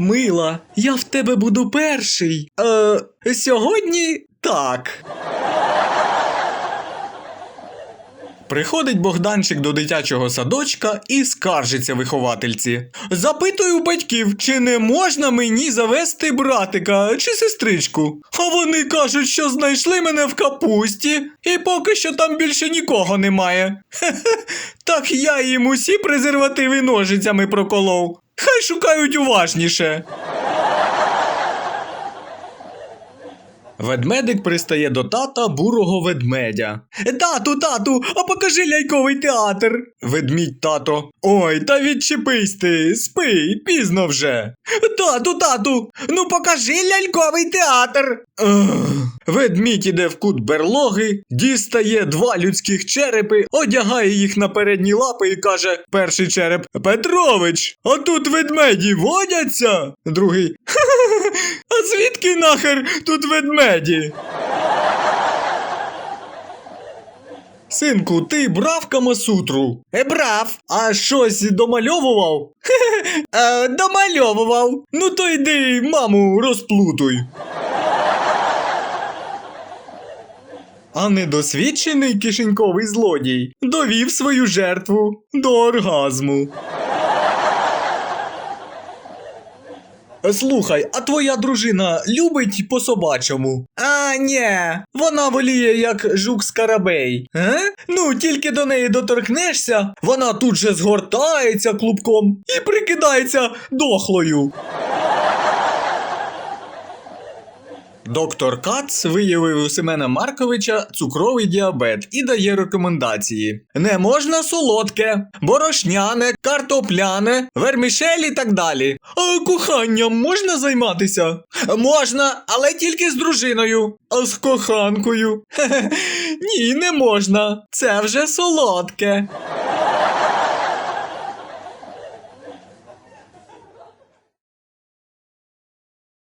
Мила, я в тебе буду перший. Е, сьогодні так. Приходить Богданчик до дитячого садочка і скаржиться виховательці. Запитую батьків, чи не можна мені завести братика чи сестричку. А вони кажуть, що знайшли мене в капусті, і поки що там більше нікого немає. Хе-хе, так я їм усі презервативи ножицями проколов. Хай шукають уважніше. Ведмедик пристає до тата бурого ведмедя. Тату, тату, а покажи ляльковий театр. Ведмідь тато. Ой, та відчепись ти, спи, пізно вже. Тату, тату, ну покажи ляльковий театр. Ведмідь іде в кут берлоги, дістає два людських черепи, одягає їх на передні лапи і каже: перший череп Петрович, а тут ведмеді водяться. Другий. А звідки нахер тут ведмеді? Синку, ти брав камасутру? Е, брав. А щось домальовував? Е, домальовував. Ну то йди, маму, розплутуй. А недосвідчений кишеньковий злодій довів свою жертву до оргазму. Слухай, а твоя дружина любить по собачому? А, ні, вона воліє як жук скарабей. Е? Ну, тільки до неї доторкнешся, вона тут же згортається клубком і прикидається дохлою. Доктор Кац виявив у Семена Марковича цукровий діабет і дає рекомендації: не можна солодке, борошняне, картопляне, вермішель і так далі. А коханням можна займатися? Можна, але тільки з дружиною. А з коханкою? Хе-хе. Ні, не можна. Це вже солодке.